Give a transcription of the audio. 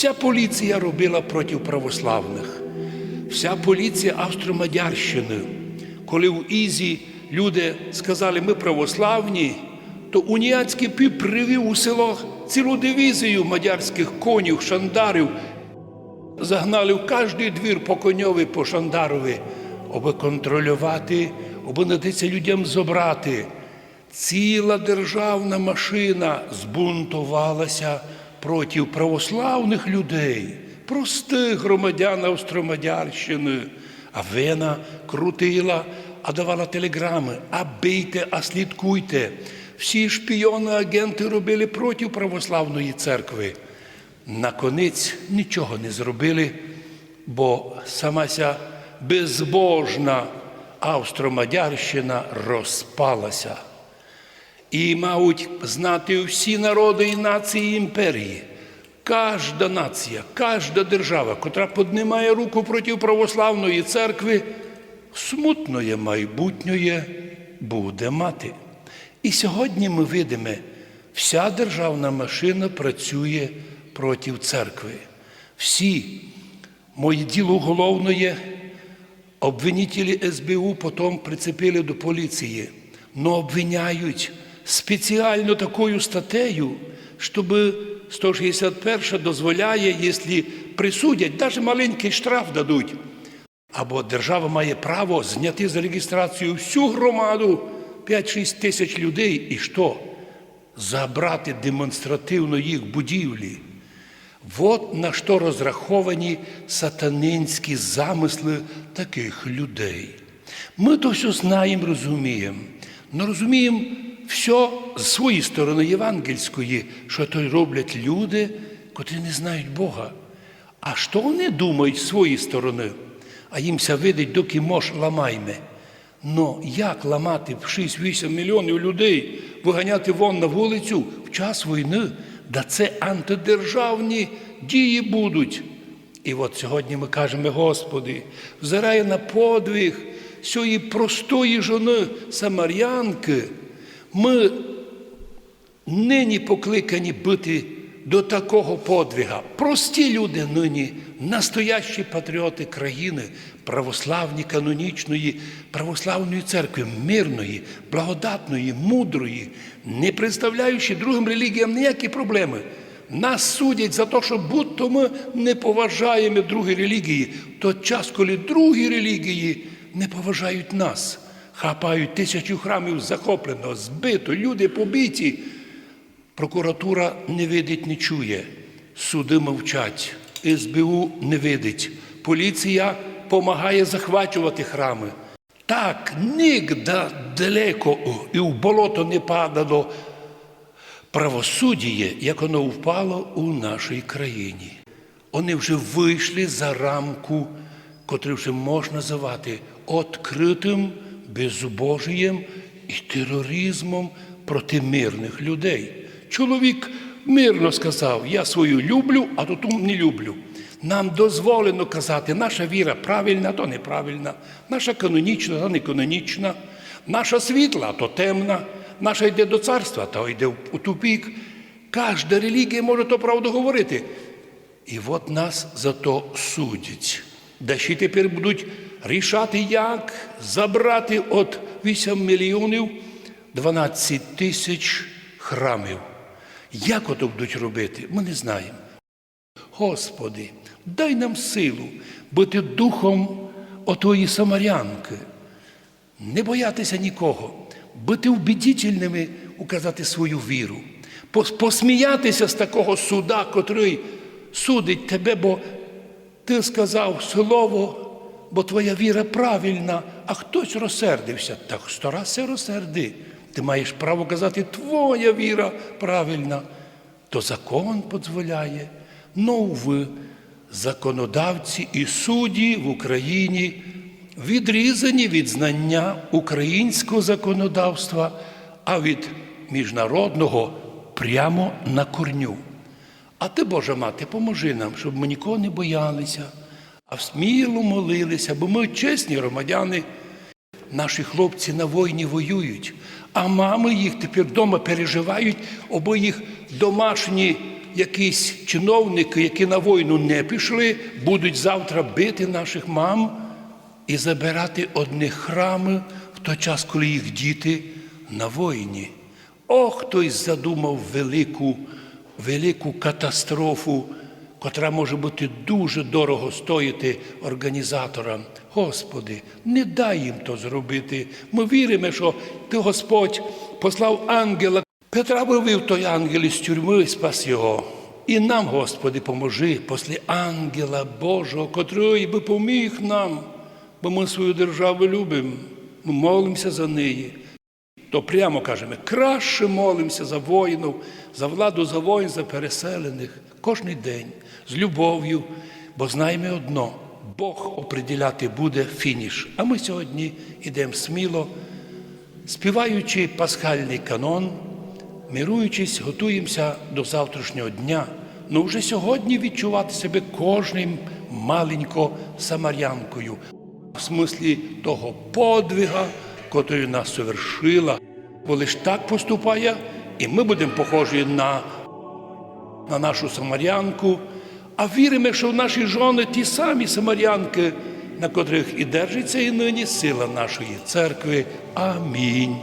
Вся поліція робила проти православних, вся поліція Австро-Мадярщини. Коли в Ізі люди сказали, ми православні, то уніяцький піп привів у село цілу дивізію мадярських конів, шандарів, загнали в кожний двір по коньові, по шандарові, аби контролювати, аби надиться людям зобрати. Ціла державна машина збунтувалася проти православних людей, простих громадян Австромадярщини. А вена крутила, а давала телеграми, а бийте, а слідкуйте. Всі шпіони, агенти робили проти православної церкви. Наконець нічого не зробили, бо сама ця безбожна Австро-Мадярщина розпалася. І, мабуть, знати всі народи і нації імперії. Кожна нація, кожна держава, котра піднімає руку проти православної церкви, смутноє майбутнє буде мати. І сьогодні ми видимо, вся державна машина працює проти церкви. Всі моє діло уголовне обвинителі СБУ потім прицепили до поліції, но обвиняють спеціально такою статтею, щоб 161 дозволяє, якщо присудять, навіть маленький штраф дадуть. Або держава має право зняти за реєстрацію всю громаду 5-6 тисяч людей і що? Забрати демонстративно їх будівлі. От на що розраховані сатанинські замисли таких людей. Ми то все знаємо, розуміємо. Но розуміємо все з своєї сторони євангельської, що то роблять люди, котрі не знають Бога. А що вони думають з своєї сторони? А їмся видить, доки мож ламайме. Но як ламати в 6-8 мільйонів людей, виганяти вон на вулицю в час війни, да це антидержавні дії будуть. І от сьогодні ми кажемо, Господи, взирає на подвиг цієї простої жони Самарянки, ми нині покликані бути до такого подвига. Прості люди нині, настоящі патріоти країни, православні канонічної, православної церкви, мирної, благодатної, мудрої, не представляючи другим релігіям ніякі проблеми. Нас судять за те, що будто ми не поважаємо другі релігії, той час, коли другі релігії не поважають нас, хапають тисячу храмів захоплено, збито, люди побиті. Прокуратура не видить, не чує, суди мовчать, СБУ не видить, поліція допомагає захвачувати храми. Так, нігде далеко і в болото не падало правосуддя, як воно впало у нашій країні. Вони вже вийшли за рамку, котру вже можна називати відкритим безбожієм і тероризмом проти мирних людей. Чоловік мирно сказав: Я свою люблю, а то ту не люблю. Нам дозволено казати, наша віра правильна, то неправильна, наша канонічна, то не канонічна, наша світла, то темна, наша йде до царства, то йде у тупік. Кожна релігія може то правду говорити. І от нас за то судять. Да ще тепер будуть рішати, як забрати від 8 мільйонів 12 тисяч храмів. Як ото будуть робити, ми не знаємо. Господи, дай нам силу бути духом отої самарянки, не боятися нікого, бути убедительними, указати свою віру, посміятися з такого суда, котрий судить тебе, бо ти сказав слово, бо твоя віра правильна, а хтось розсердився. Так сто раз розсерди. Ти маєш право казати, твоя віра правильна, то закон дозволяє. Ну, ви, законодавці і судді в Україні, відрізані від знання українського законодавства, а від міжнародного прямо на корню. А ти, Божа мати, поможи нам, щоб ми нікого не боялися, а сміло молилися, бо ми чесні громадяни. Наші хлопці на війні воюють, а мами їх тепер вдома переживають, або їх домашні якісь чиновники, які на війну не пішли, будуть завтра бити наших мам і забирати одні храми в той час, коли їх діти на війні. О, хтось задумав велику, велику катастрофу, котра може бути дуже дорого стоїти організаторам. Господи, не дай їм то зробити. Ми віримо, що Ти Господь послав ангела. Петра вивів той ангел із тюрми і спас його. І нам, Господи, поможи після ангела Божого, котрий би поміг нам, бо ми свою державу любимо, ми молимося за неї то прямо кажемо, краще молимося за воїнів, за владу, за воїн, за переселених кожен день з любов'ю, бо знаємо одно, Бог оприділяти буде фініш. А ми сьогодні йдемо сміло, співаючи пасхальний канон, мируючись, готуємося до завтрашнього дня. Ну вже сьогодні відчувати себе кожним маленько самарянкою в смислі того подвига, котрий нас совершила. Бо лиш так поступає, і ми будемо похожі на, на нашу самарянку, а віримо, що в наші жони ті самі самарянки, на котрих і держиться і нині сила нашої церкви. Амінь.